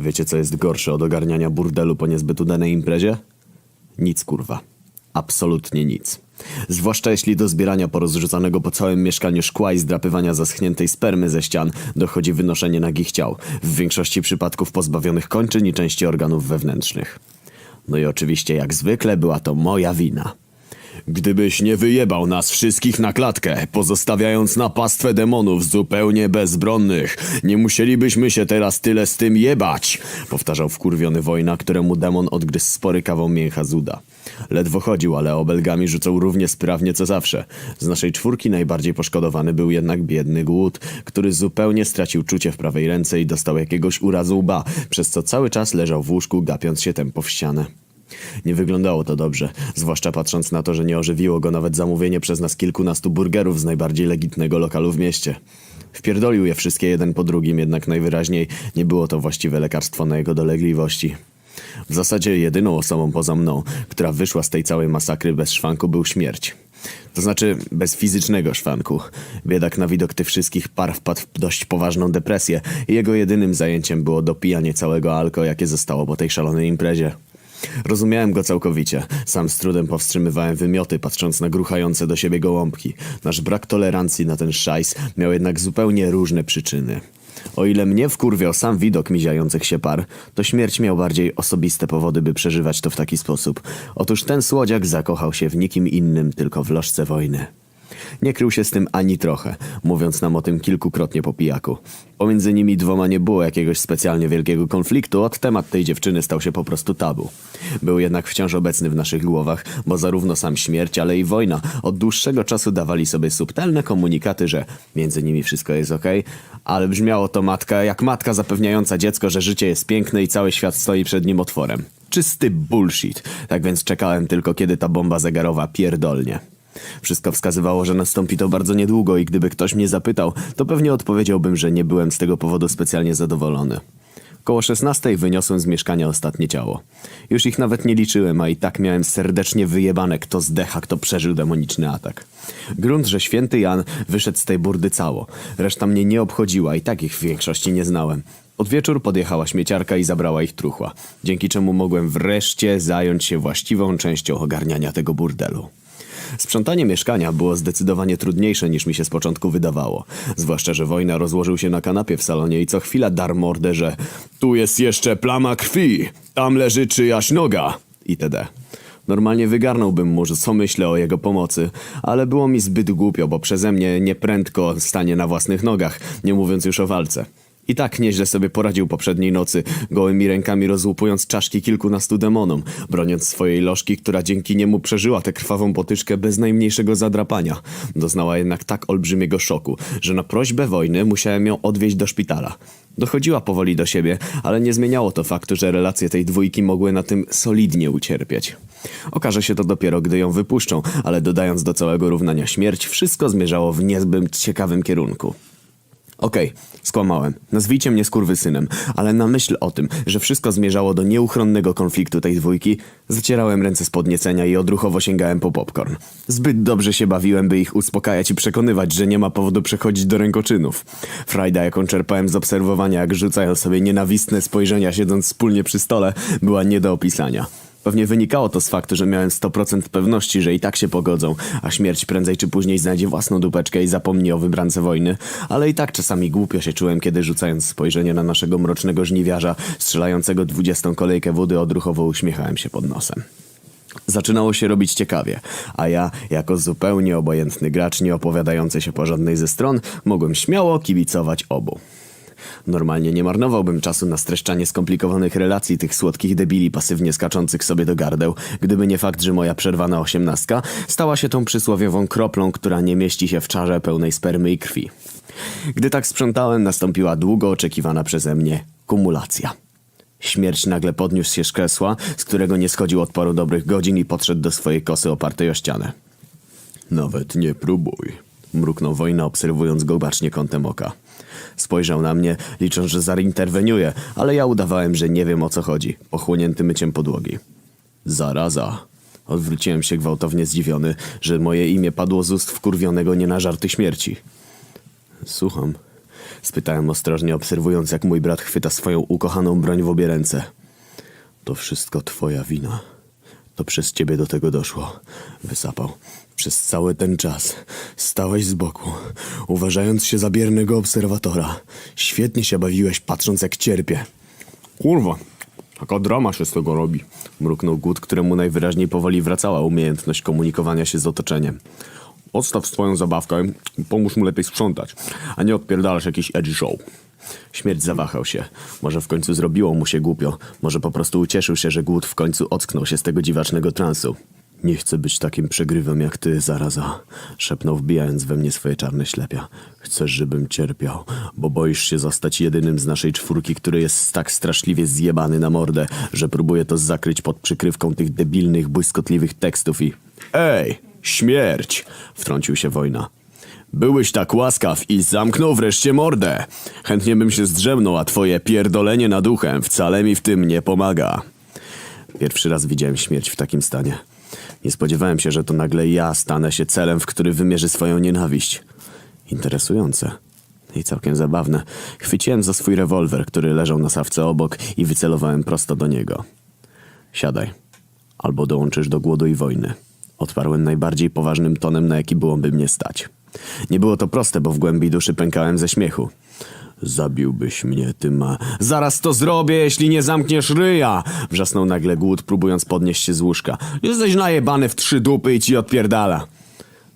Wiecie, co jest gorsze od ogarniania burdelu po niezbyt udanej imprezie? Nic, kurwa. Absolutnie nic. Zwłaszcza jeśli do zbierania porozrzucanego po całym mieszkaniu szkła i zdrapywania zaschniętej spermy ze ścian dochodzi wynoszenie nagich ciał, w większości przypadków pozbawionych kończyn i części organów wewnętrznych. No i oczywiście, jak zwykle, była to moja wina. Gdybyś nie wyjebał nas wszystkich na klatkę, pozostawiając na pastwę demonów zupełnie bezbronnych, nie musielibyśmy się teraz tyle z tym jebać, powtarzał wkurwiony wojna, któremu demon odgryzł spory kawał mięcha z uda. Ledwo chodził, ale obelgami rzucał równie sprawnie co zawsze. Z naszej czwórki najbardziej poszkodowany był jednak biedny głód, który zupełnie stracił czucie w prawej ręce i dostał jakiegoś urazu łba, przez co cały czas leżał w łóżku, gapiąc się tempo w ścianę. Nie wyglądało to dobrze, zwłaszcza patrząc na to, że nie ożywiło go nawet zamówienie przez nas kilkunastu burgerów z najbardziej legitnego lokalu w mieście. Wpierdolił je wszystkie jeden po drugim, jednak najwyraźniej nie było to właściwe lekarstwo na jego dolegliwości. W zasadzie jedyną osobą poza mną, która wyszła z tej całej masakry bez szwanku był śmierć. To znaczy bez fizycznego szwanku. Biedak na widok tych wszystkich par wpadł w dość poważną depresję i jego jedynym zajęciem było dopijanie całego alko, jakie zostało po tej szalonej imprezie. Rozumiałem go całkowicie. Sam z trudem powstrzymywałem wymioty, patrząc na gruchające do siebie gołąbki. Nasz brak tolerancji na ten szajs miał jednak zupełnie różne przyczyny. O ile mnie wkurwiał sam widok miziających się par, to śmierć miał bardziej osobiste powody, by przeżywać to w taki sposób. Otóż ten słodziak zakochał się w nikim innym, tylko w lożce wojny. Nie krył się z tym ani trochę, mówiąc nam o tym kilkukrotnie po pijaku. Pomiędzy nimi dwoma nie było jakiegoś specjalnie wielkiego konfliktu, od temat tej dziewczyny stał się po prostu tabu. Był jednak wciąż obecny w naszych głowach, bo zarówno sam śmierć, ale i wojna od dłuższego czasu dawali sobie subtelne komunikaty, że między nimi wszystko jest okej, ale brzmiało to matka jak matka zapewniająca dziecko, że życie jest piękne i cały świat stoi przed nim otworem. Czysty bullshit, tak więc czekałem tylko kiedy ta bomba zegarowa pierdolnie. Wszystko wskazywało, że nastąpi to bardzo niedługo i gdyby ktoś mnie zapytał, to pewnie odpowiedziałbym, że nie byłem z tego powodu specjalnie zadowolony. Koło 16 wyniosłem z mieszkania ostatnie ciało. Już ich nawet nie liczyłem, a i tak miałem serdecznie wyjebane, kto zdecha, kto przeżył demoniczny atak. Grunt, że święty Jan wyszedł z tej burdy cało. Reszta mnie nie obchodziła i tak ich w większości nie znałem. Od wieczór podjechała śmieciarka i zabrała ich truchła, dzięki czemu mogłem wreszcie zająć się właściwą częścią ogarniania tego burdelu. Sprzątanie mieszkania było zdecydowanie trudniejsze niż mi się z początku wydawało. Zwłaszcza, że wojna rozłożył się na kanapie w salonie i co chwila dar mordę, że tu jest jeszcze plama krwi, tam leży czyjaś noga itd. Normalnie wygarnąłbym mu, co myślę o jego pomocy, ale było mi zbyt głupio, bo przeze mnie nieprędko stanie na własnych nogach, nie mówiąc już o walce. I tak nieźle sobie poradził poprzedniej nocy, gołymi rękami rozłupując czaszki kilkunastu demonom, broniąc swojej lożki, która dzięki niemu przeżyła tę krwawą potyczkę bez najmniejszego zadrapania. Doznała jednak tak olbrzymiego szoku, że na prośbę wojny musiałem ją odwieźć do szpitala. Dochodziła powoli do siebie, ale nie zmieniało to faktu, że relacje tej dwójki mogły na tym solidnie ucierpieć. Okaże się to dopiero, gdy ją wypuszczą, ale dodając do całego równania śmierć, wszystko zmierzało w niezbyt ciekawym kierunku. Okej, skłamałem. Nazwijcie mnie skurwysynem, ale na myśl o tym, że wszystko zmierzało do nieuchronnego konfliktu tej dwójki, zacierałem ręce z podniecenia i odruchowo sięgałem po popcorn. Zbyt dobrze się bawiłem, by ich uspokajać i przekonywać, że nie ma powodu przechodzić do rękoczynów. Frajda, jaką czerpałem z obserwowania, jak rzucają sobie nienawistne spojrzenia siedząc wspólnie przy stole, była nie do opisania. Pewnie wynikało to z faktu, że miałem 100% pewności, że i tak się pogodzą, a śmierć prędzej czy później znajdzie własną dupeczkę i zapomni o wybrance wojny, ale i tak czasami głupio się czułem, kiedy rzucając spojrzenie na naszego mrocznego żniwiarza, strzelającego dwudziestą kolejkę wody, odruchowo uśmiechałem się pod nosem. Zaczynało się robić ciekawie, a ja, jako zupełnie obojętny gracz, nie opowiadający się po żadnej ze stron, mogłem śmiało kibicować obu. Normalnie nie marnowałbym czasu na streszczanie skomplikowanych relacji tych słodkich debili pasywnie skaczących sobie do gardeł, gdyby nie fakt, że moja przerwana osiemnastka stała się tą przysłowiową kroplą, która nie mieści się w czarze pełnej spermy i krwi. Gdy tak sprzątałem, nastąpiła długo oczekiwana przeze mnie kumulacja. Śmierć nagle podniósł się z krzesła, z którego nie schodził od paru dobrych godzin i podszedł do swojej kosy opartej o ścianę. Nawet nie próbuj, mruknął wojna, obserwując go bacznie kątem oka. Spojrzał na mnie, licząc, że zainterweniuje, ale ja udawałem, że nie wiem o co chodzi, pochłonięty myciem podłogi. Zaraza. Odwróciłem się gwałtownie zdziwiony, że moje imię padło z ust wkurwionego nie na żarty śmierci. Słucham. Spytałem ostrożnie, obserwując, jak mój brat chwyta swoją ukochaną broń w obie ręce. To wszystko twoja wina. To przez ciebie do tego doszło. Wysapał. Przez cały ten czas stałeś z boku, uważając się za biernego obserwatora. Świetnie się bawiłeś, patrząc jak cierpię. Kurwa, taka drama się z tego robi. Mruknął Gut, któremu najwyraźniej powoli wracała umiejętność komunikowania się z otoczeniem. Odstaw swoją zabawkę i pomóż mu lepiej sprzątać, a nie odpierdalasz jakiś edgy show. Śmierć zawahał się. Może w końcu zrobiło mu się głupio. Może po prostu ucieszył się, że głód w końcu ocknął się z tego dziwacznego transu. Nie chcę być takim przegrywem jak ty, zaraza. Szepnął wbijając we mnie swoje czarne ślepia. Chcesz, żebym cierpiał, bo boisz się zostać jedynym z naszej czwórki, który jest tak straszliwie zjebany na mordę, że próbuje to zakryć pod przykrywką tych debilnych, błyskotliwych tekstów i... Ej, śmierć! Wtrącił się wojna. Byłeś tak łaskaw i zamknął wreszcie mordę. Chętnie bym się zdrzemnął, a twoje pierdolenie nad duchem wcale mi w tym nie pomaga. Pierwszy raz widziałem śmierć w takim stanie. Nie spodziewałem się, że to nagle ja stanę się celem, w który wymierzy swoją nienawiść. Interesujące. I całkiem zabawne. Chwyciłem za swój rewolwer, który leżał na sawce obok i wycelowałem prosto do niego. Siadaj. Albo dołączysz do głodu i wojny. Odparłem najbardziej poważnym tonem, na jaki byłoby mnie stać. Nie było to proste, bo w głębi duszy pękałem ze śmiechu. Zabiłbyś mnie, ty ma... Zaraz to zrobię, jeśli nie zamkniesz ryja! Wrzasnął nagle głód, próbując podnieść się z łóżka. Jesteś najebany w trzy dupy i ci odpierdala.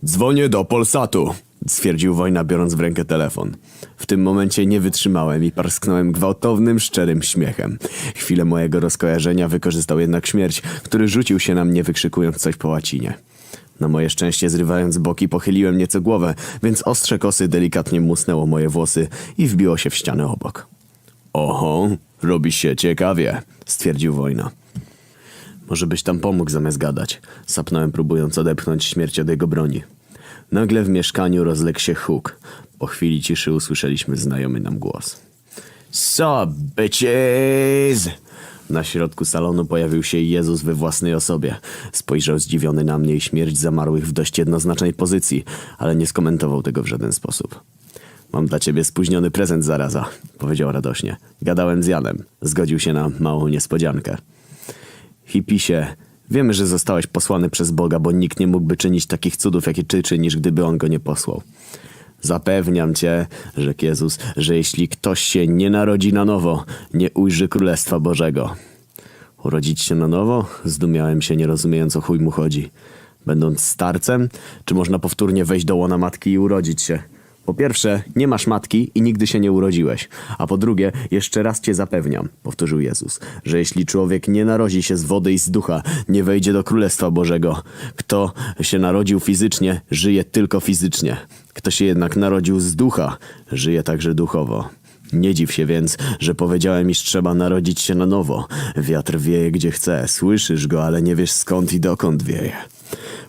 Dzwonię do Polsatu, stwierdził Wojna, biorąc w rękę telefon. W tym momencie nie wytrzymałem i parsknąłem gwałtownym, szczerym śmiechem. Chwilę mojego rozkojarzenia wykorzystał jednak śmierć, który rzucił się na mnie, wykrzykując coś po łacinie. Na moje szczęście, zrywając boki, pochyliłem nieco głowę, więc ostrze kosy delikatnie musnęło moje włosy i wbiło się w ścianę obok. Oho, robi się ciekawie, stwierdził Wojna. Może byś tam pomógł zamiast gadać. Sapnąłem, próbując odepchnąć śmierć od jego broni. Nagle w mieszkaniu rozległ się huk. Po chwili ciszy usłyszeliśmy znajomy nam głos. So, bitches! Na środku salonu pojawił się Jezus we własnej osobie. Spojrzał zdziwiony na mnie i śmierć zamarłych w dość jednoznacznej pozycji, ale nie skomentował tego w żaden sposób. Mam dla ciebie spóźniony prezent zaraza, powiedział radośnie. Gadałem z Janem. Zgodził się na małą niespodziankę. Hipisie, wiemy, że zostałeś posłany przez Boga, bo nikt nie mógłby czynić takich cudów, jakie ty czynisz, gdyby on go nie posłał. Zapewniam cię, rzekł Jezus, że jeśli ktoś się nie narodzi na nowo, nie ujrzy Królestwa Bożego. Urodzić się na nowo? Zdumiałem się, nie rozumiejąc o chuj mu chodzi. Będąc starcem, czy można powtórnie wejść do łona matki i urodzić się? Po pierwsze, nie masz matki i nigdy się nie urodziłeś. A po drugie, jeszcze raz cię zapewniam, powtórzył Jezus, że jeśli człowiek nie narodzi się z wody i z ducha, nie wejdzie do Królestwa Bożego. Kto się narodził fizycznie, żyje tylko fizycznie. Kto się jednak narodził z ducha, żyje także duchowo. Nie dziw się więc, że powiedziałem, iż trzeba narodzić się na nowo. Wiatr wieje gdzie chce, słyszysz go, ale nie wiesz skąd i dokąd wieje.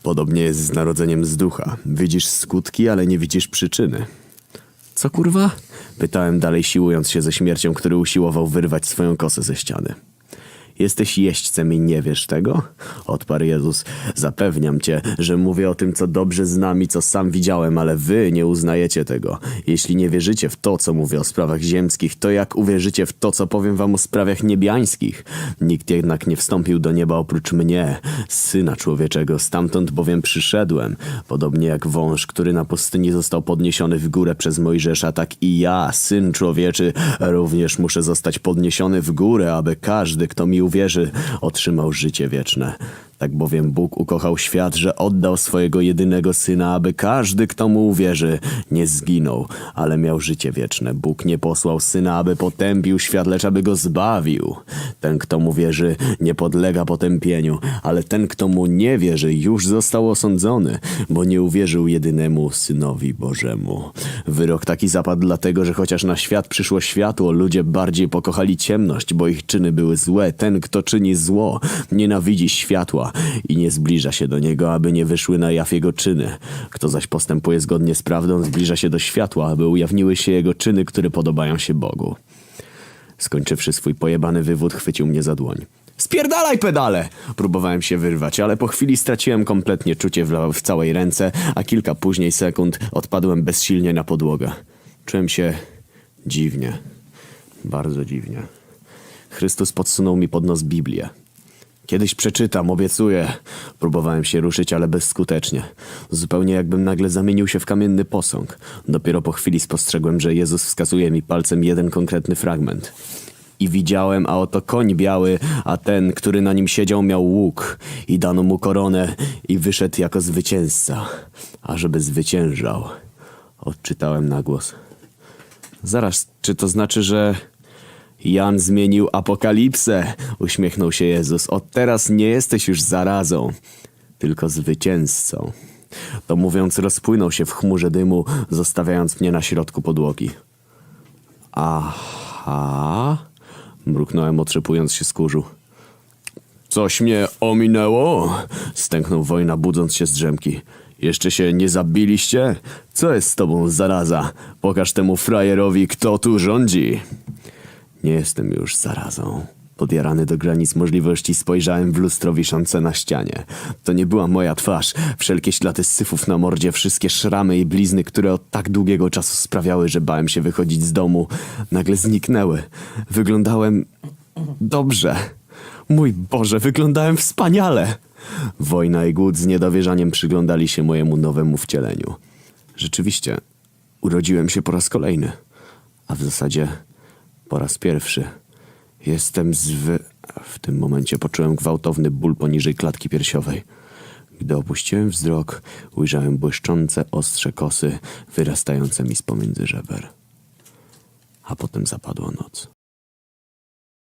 Podobnie jest z narodzeniem z ducha. Widzisz skutki, ale nie widzisz przyczyny. Co kurwa? Pytałem dalej, siłując się ze śmiercią, który usiłował wyrwać swoją kosę ze ściany. Jesteś jeźdźcem i nie wiesz tego? Odparł Jezus. Zapewniam cię, że mówię o tym, co dobrze znam i co sam widziałem, ale wy nie uznajecie tego. Jeśli nie wierzycie w to, co mówię o sprawach ziemskich, to jak uwierzycie w to, co powiem wam o sprawach niebiańskich? Nikt jednak nie wstąpił do nieba oprócz mnie, Syna Człowieczego, stamtąd bowiem przyszedłem. Podobnie jak wąż, który na pustyni został podniesiony w górę przez Mojżesza, tak i ja, Syn Człowieczy, również muszę zostać podniesiony w górę, aby każdy, kto mi uwierzy, otrzymał życie wieczne. Tak bowiem Bóg ukochał świat, że oddał swojego jedynego Syna, aby każdy, kto mu uwierzy, nie zginął, ale miał życie wieczne. Bóg nie posłał Syna, aby potępił świat, lecz aby go zbawił. Ten, kto mu wierzy, nie podlega potępieniu, ale ten, kto mu nie wierzy, już został osądzony, bo nie uwierzył jedynemu Synowi Bożemu. Wyrok taki zapadł dlatego, że chociaż na świat przyszło światło, ludzie bardziej pokochali ciemność, bo ich czyny były złe. Ten, kto czyni zło, nienawidzi światła i nie zbliża się do niego, aby nie wyszły na jaw jego czyny. Kto zaś postępuje zgodnie z prawdą, zbliża się do światła, aby ujawniły się jego czyny, które podobają się Bogu. Skończywszy swój pojebany wywód, chwycił mnie za dłoń. Spierdalaj pedale! Próbowałem się wyrwać, ale po chwili straciłem kompletnie czucie w, w całej ręce, a kilka później sekund odpadłem bezsilnie na podłogę. Czułem się Dziwnie. Bardzo dziwnie. Chrystus podsunął mi pod nos Biblię. Kiedyś przeczytam, obiecuję. Próbowałem się ruszyć, ale bezskutecznie. Zupełnie jakbym nagle zamienił się w kamienny posąg. Dopiero po chwili spostrzegłem, że Jezus wskazuje mi palcem jeden konkretny fragment. I widziałem, a oto koń biały, a ten, który na nim siedział, miał łuk. I dano mu koronę i wyszedł jako zwycięzca. A żeby zwyciężał, odczytałem na głos. Zaraz, czy to znaczy, że Jan zmienił apokalipsę? Uśmiechnął się Jezus. Od teraz nie jesteś już zarazą, tylko zwycięzcą. To mówiąc, rozpłynął się w chmurze dymu, zostawiając mnie na środku podłogi. Aha, mruknąłem, otrzepując się z kurzu. Coś mnie ominęło? Stęknął wojna, budząc się z drzemki. Jeszcze się nie zabiliście? Co jest z tobą, zaraza? Pokaż temu frajerowi, kto tu rządzi. Nie jestem już zarazą. Podjarany do granic możliwości spojrzałem w lustro wiszące na ścianie. To nie była moja twarz. Wszelkie ślady syfów na mordzie, wszystkie szramy i blizny, które od tak długiego czasu sprawiały, że bałem się wychodzić z domu, nagle zniknęły. Wyglądałem dobrze. Mój Boże, wyglądałem wspaniale! Wojna i głód z niedowierzaniem przyglądali się mojemu nowemu wcieleniu. Rzeczywiście, urodziłem się po raz kolejny, a w zasadzie po raz pierwszy. Jestem zwy... W tym momencie poczułem gwałtowny ból poniżej klatki piersiowej. Gdy opuściłem wzrok, ujrzałem błyszczące ostrze kosy wyrastające mi z pomiędzy żeber. A potem zapadła noc.